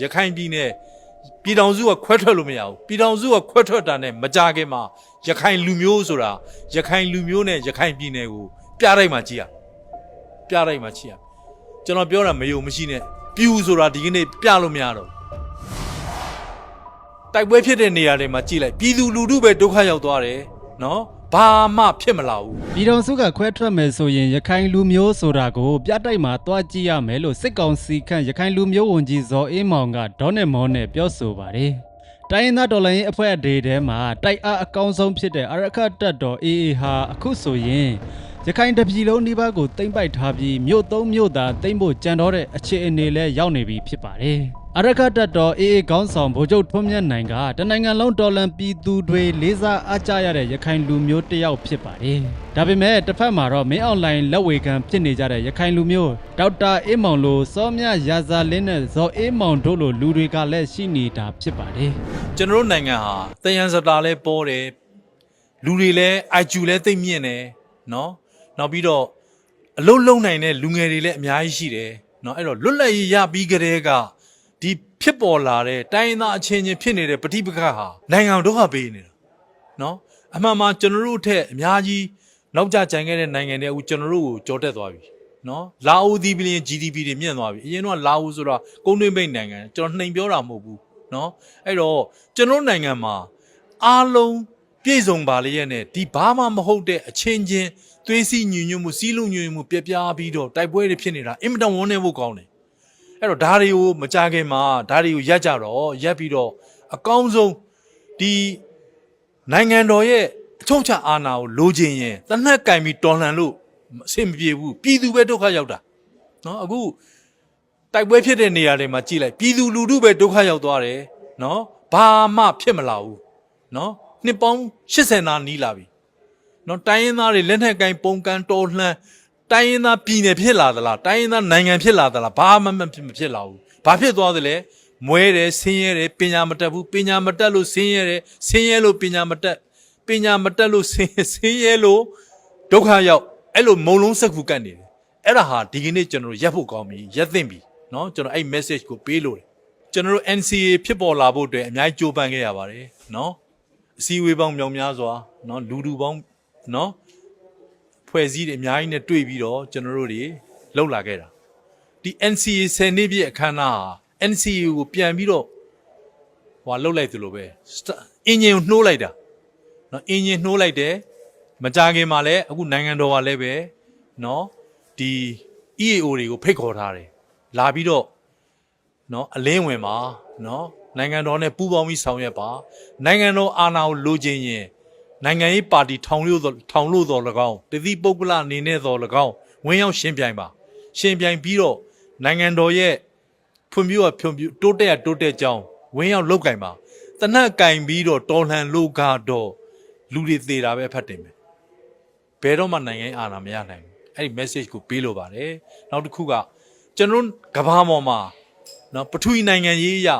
ရခိုင်ပြည်နယ်ပြည်တော်စုကခွဲထွက်လို့မရဘူးပြည်တော်စုကခွဲထွက်တာနဲ့မကြခင်မှာရခိုင်လူမျိုးဆိုတာရခိုင်လူမျိုးနဲ့ရခိုင်ပြည်နယ်ကိုပြလိုက်မှကြည့်ရပြလိုက်မှကြည့်ရကျွန်တော်ပြောတာမယုံမရှိနဲ့ပြူဆိုတာဒီကနေ့ပြလို့မရတော့ဘူးတိုက်ပွဲဖြစ်တဲ့နေရာတွေမှာကြည့်လိုက်ပြည်သူလူထုပဲဒုက္ခရောက်သွားတယ်နော် ဘာမှဖြစ်မလာဘူးပြည်တော်စုကခွဲထွက်မယ်ဆိုရင်ရခိုင်လူမျိုးဆိုတာကိုပြတိုက်မှာတွားကြည့်ရမယ်လို့စစ်ကောင်စီခန့်ရခိုင်လူမျိုးဝန်ကြီးဇော်အေးမောင်ကဒေါနဲ့မောနဲ့ပြောဆိုပါတယ်။တိုင်းရင်းသားတော်လှန်ရေးအဖွဲ့အဒေထဲမှာတိုက်အားအကောင်းဆုံးဖြစ်တဲ့အရခတ်တပ်တော် AA ဟာအခုဆိုရင်ရခိုင်တပြည်လုံးနှိပါကိုတိမ့်ပိုက်ထားပြီးမြို့သုံးမြို့သာတိမ့်ဖို့ကြံတော့တဲ့အခြေအနေလဲရောက်နေပြီဖြစ်ပါတယ်။ အရခတ်တပ်တော် AA ခေါင်းဆောင်ဗိုလ်ချုပ်ထွန်းမြတ်နိုင်ကတနိုင်ငံလုံးတော်လန်ပြည်သူတွေလေးစားအားကြရတဲ့ရခိုင်လူမျိုးတစ်ယောက်ဖြစ်ပါတယ်။ဒါပေမဲ့တစ်ဖက်မှာတော့မင်းအွန်လိုင်းလက်ဝေခံဖြစ်နေကြတဲ့ရခိုင်လူမျိုးဒေါက်တာအေးမောင်လိုစောမြရာဇာလင်းနဲ့ဇော်အေးမောင်တို့လိုလူတွေကလည်းရှိနေတာဖြစ်ပါတယ်။ကျွန်တော်တို့နိုင်ငံဟာတယံစတာလဲပေါ်တယ်လူတွေလဲအိုက်ကျူလဲသိမ့်မြင့်တယ်နော်နောက်ပြီးတော့အလုံးလုံးနိုင်တဲ့လူငယ်တွေလည်းအများကြီးရှိတယ်နော်အဲ့တော့လွတ်လပ်ရေးရပြီးကြတဲ့က ဒီဖြစ်ပေါ်လာတဲ့တိုင်းရင်းသားအချင်းချင်းဖြစ်နေတဲ့ပဋိပက္ခဟာနိုင်ငံတော်ဟာပေးနေတာနော်အမှန်မှကျွန်တော်တို့ထက်အများကြီးနောက်ကျကြံခဲ့တဲ့နိုင်ငံတွေအခုကျွန်တော်တို့ကိုကြော်တက်သွားပြီနော်လာအိုဒီပလင် GDP တွေမြင့်သွားပြီအရင်တော့လာအိုဆိုတာကုန်တွင်းပိတ်နိုင်ငံကျွန်တော်နှိမ်ပြောတာမဟုတ်ဘူးနော်အဲ့တော့ကျွန်တော်နိုင်ငံမှာအားလုံးပြည့်စုံပါလျက်နဲ့ဒီဘာမှမဟုတ်တဲ့အချင်းချင်းသွေးစီညွညွတ်မှုစီးလုံးညွညွတ်မှုပြပြပြီးတော့တိုက်ပွဲတွေဖြစ်နေတာအင်မတန်ဝန်းနေဖို့ကောင်းတယ် အဲ့တော့ဓာတ်တွေကိုမကြခင်မှာဓာတ်တွေကိုရက်ကြတော့ရက်ပြီးတော့အကောင်းဆုံးဒီနိုင်ငံတော်ရဲ့အချုပ်ချာအာဏာကိုလိုချင်ရင်တနက်ကင်ပြီးတော်လှန်လို့အဆင်မပြေဘူးပြည်သူပဲဒုက္ခရောက်တာနော်အခုတိုက်ပွဲဖြစ်တဲ့နေရာတွေမှာကြည့်လိုက်ပြည်သူလူထုပဲဒုက္ခရောက်သွားတယ်နော်ဘာမှဖြစ်မလာဘူးနော်နှစ်ပေါင်း80နာနီးလာပြီနော်တိုင်းရင်းသားတွေလက်နက်ကင်ပုံကန်တော်လှန် တိုင်းရင်းသားပြည်နယ်ဖြစ်လာသလားတိုင်းရင်းသားနိုင်ငံဖြစ်လာသလားဘာမှမဖြစ်မဖြစ်လာဘူးဘာဖြစ်သွားသလဲမွဲတယ်ဆင်းရဲတယ်ပညာမတတ်ဘူးပညာမတတ်လို့ဆင်းရဲတယ်ဆင်းရဲလို့ပညာမတတ်ပညာမတတ်လို့ဆင်းဆင်းရဲလို့ဒုက္ခရောက်အဲ့လိုမုံလုံးစက်ကူကတ်နေတယ်အဲ့ဒါဟာဒီကနေ့ကျွန်တော်တို့ရက်ဖို့ကောင်းပြီရက်သင့်ပြီနော်ကျွန်တော်အဲ့ message ကိုပေးလို့တယ်ကျွန်တော်တို့ NCA ဖြစ်ပေါ်လာဖို့အတွက်အများကြီးကြိုးပမ်းခဲ့ရပါတယ်နော် အစည်းအဝေးပေါင်းမြောင်များစွာเนาะလူလူပေါင်းเนาะ ဖွဲ့စည်းတွေအများကြီးနဲ့တွေ့ပြီးတော့ကျွန်တော်တို့တွေလှုပ်လာခဲ့တာဒီ NCA 10နှစ်ပြည့်အခမ်းအနား NCA ကိုပြန်ပြီးတော့ဟွာလှုပ်လိုက်သလိုပဲအင်ဂျင်ကိုနှိုးလိုက်တာနော်အင်ဂျင်နှိုးလိုက်တယ်မကြခင်မှာလည်းအခုနိုင်ငံတော်ကလည်းပဲနော်ဒီ EAO တွေကိုဖိတ်ခေါ်ထားတယ်လာပြီးတော့နော်အလင်းဝင်ပါနော်နိုင်ငံတော်နဲ့ပူးပေါင်းပြီးဆောင်ရွက်ပါနိုင်ငံတော်အာဏာကိုလိုချင်ရင် နိုင်ငံရေးပါတီထောင်လို့သောထောင်လို့တော်၎င်းတတိပုဂ္ဂလအနေနဲ့တော်၎င်းဝင်ရောက်ရှင်းပြိုင်ပါရှင်းပြိုင်ပြီးတော့နိုင်ငံတော်ရဲ့ဖွံ့ဖြိုးရဖွံ့ဖြိုးတိုးတက်ရတိုးတက်ကြောင်းဝင်ရောက်လောက်ကင်ပါတနက်ကင်ပြီးတော့တော်လှန်လို့ကတော့လူတွေသေးတာပဲဖတ်တင်မယ်ဘယ်တော့မှနိုင်ငံရေးအာဏာမရနိုင်ဘူးအဲ့ဒီ message ကိုပေးလိုပါတယ်နောက်တစ်ခုကကျွန်တော်တို့ကမ္ဘာပေါ်မှာနော်ပထဝီနိုင်ငံရေးအရ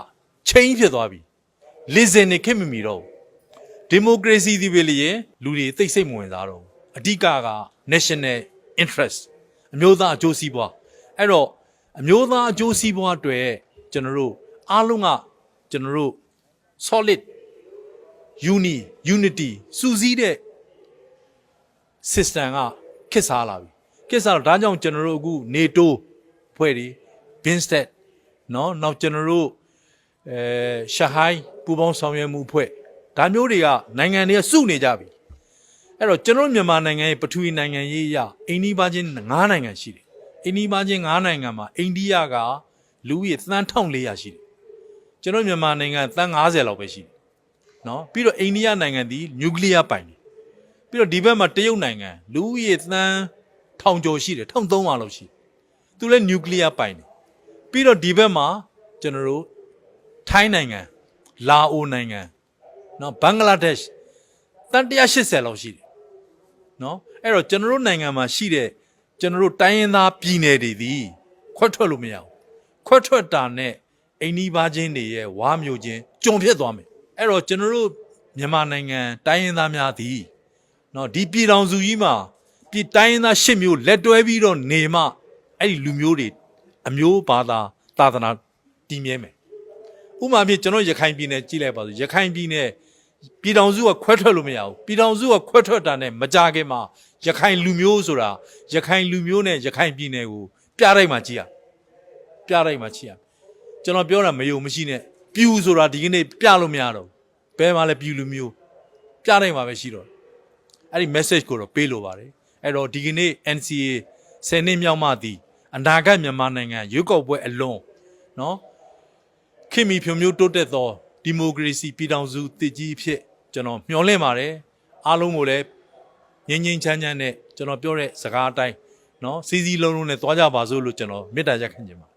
ချင်းဖြစ်သွားပြီလစ်စင်နေခင်မမီတော့ ဒီမိုကရေစီဒီပဲလေရင်လူတွေသိစိတ်မဝင်စားတော့ဘူးအဓိကက national interest အမျိုးသားအကျိုးစီးပွားအဲ့တော့အမျိုးသားအကျိုးစီးပွားအတွက်ကျွန်တော်တို့အားလုံးကကျွန်တော်တို့ solid uni unity စူးစီးတဲ့ system ကခစ်စားလာပြီခစ်စားတော့ဒါကြောင့်ကျွန်တော်တို့အခု NATO ဖွဲ့တွေ BIMSTEC เนาะနောက်ကျွန်တော်တို့အဲရှာဟိုင်းပူပေါင်းဆောင်ရွက်မှုဖွဲ့ ဒါမျိုးတွေကနိုင်ငံတွေကစုနေကြပြီအဲ့တော့ကျွန်တော်မြန်မာနိုင်ငံရဲ့ပထဝီနိုင်ငံရေးအရအိန္ဒိယချင်း9နိုင်ငံရှိတယ်အိန္ဒိယချင်း9နိုင်ငံမှာအိန္ဒိယကလူဦးရေသန်း1400ရှိတယ်ကျွန်တော်မြန်မာနိုင်ငံသန်း90လောက်ပဲရှိတယ်နော်ပြီးတော့အိန္ဒိယနိုင်ငံဒီနျူကလ িয়ার ပိုင်တယ်ပြီးတော့ဒီဘက်မှာတရုတ်နိုင်ငံလူဦးရေသန်းထောင်ကျော်ရှိတယ်1300လောက်ရှိသူလည်းနျူကလ িয়ার ပိုင်တယ်ပြီးတော့ဒီဘက်မှာကျွန်တော်တို့ထိုင်းနိုင်ငံလာအိုနိုင်ငံ နော်ဘင်္ဂလားဒေ့ရှ်တန်180လောက်ရှိတယ်နော်အဲ့တော့ကျွန်တော်တို့နိုင်ငံမှာရှိတဲ့ကျွန်တော်တို့တိုင်းရင်းသားပြည်နယ်တွေသည်ခွက်ထွက်လို့မရဘူးခွက်ထွက်တာနဲ့အိန္ဒိဘာချင်းတွေရဲ့ဝါမျိုးချင်းကြုံဖြစ်သွားမယ်အဲ့တော့ကျွန်တော်တို့မြန်မာနိုင်ငံတိုင်းရင်းသားများသည်နော်ဒီပြည်တော်စုကြီးမှာပြည်တိုင်းရင်းသား၈မျိုးလက်တွဲပြီးတော့နေမှအဲ့ဒီလူမျိုးတွေအမျိုးဘာသာသာသနာတည်မြဲမယ်ဥပမာဖြစ်ကျွန်တော်ရခိုင်ပြည်နယ်ကြည့်လိုက်ပါစို့ရခိုင်ပြည်နယ် ပြည်ထောင်စုကခွဲထွက်လို့မရဘူးပြည်ထောင်စုကခွဲထွက်တာနဲ့မကြခင်မှာရခိုင်လူမျိုးဆိုတာရခိုင်လူမျိုးနဲ့ရခိုင်ပြည်နယ်ကိုပြလိုက်မှကြည့်ရပြလိုက်မှကြည့်ရကျွန်တော်ပြောတာမယုံမရှိနဲ့ပြူဆိုတာဒီကနေ့ပြလို့မရတော့ဘူးဘယ်မှာလဲပြူလူမျိုးပြလိုက်မှပဲရှိတော့တယ်အဲ့ဒီ message ကိုတော့ပေးလိုပါတယ်အဲ့တော့ဒီကနေ့ NCA 10နှစ်မြောက်မှသည်အနာဂတ်မြန်မာနိုင်ငံရွေးကောက်ပွဲအလွန်နော်ခင်မီဖြိုမျိုးတိုးတက်သော ဒီမိုကရေစီပြည်ထောင်စုတည်ကြီးဖြစ်ကျွန်တော်မျှော်လင့်ပါတယ်အားလုံးကိုလည်းငြိမ်ငြိမ်ချမ်းချမ်းနဲ့ကျွန်တော်ပြောတဲ့စကားအတိုင်းနော်စီစီလုံးလုံးနဲ့သွားကြပါစို့လို့ကျွန်တော်မေတ္တာရက်ခံခြင်းပါ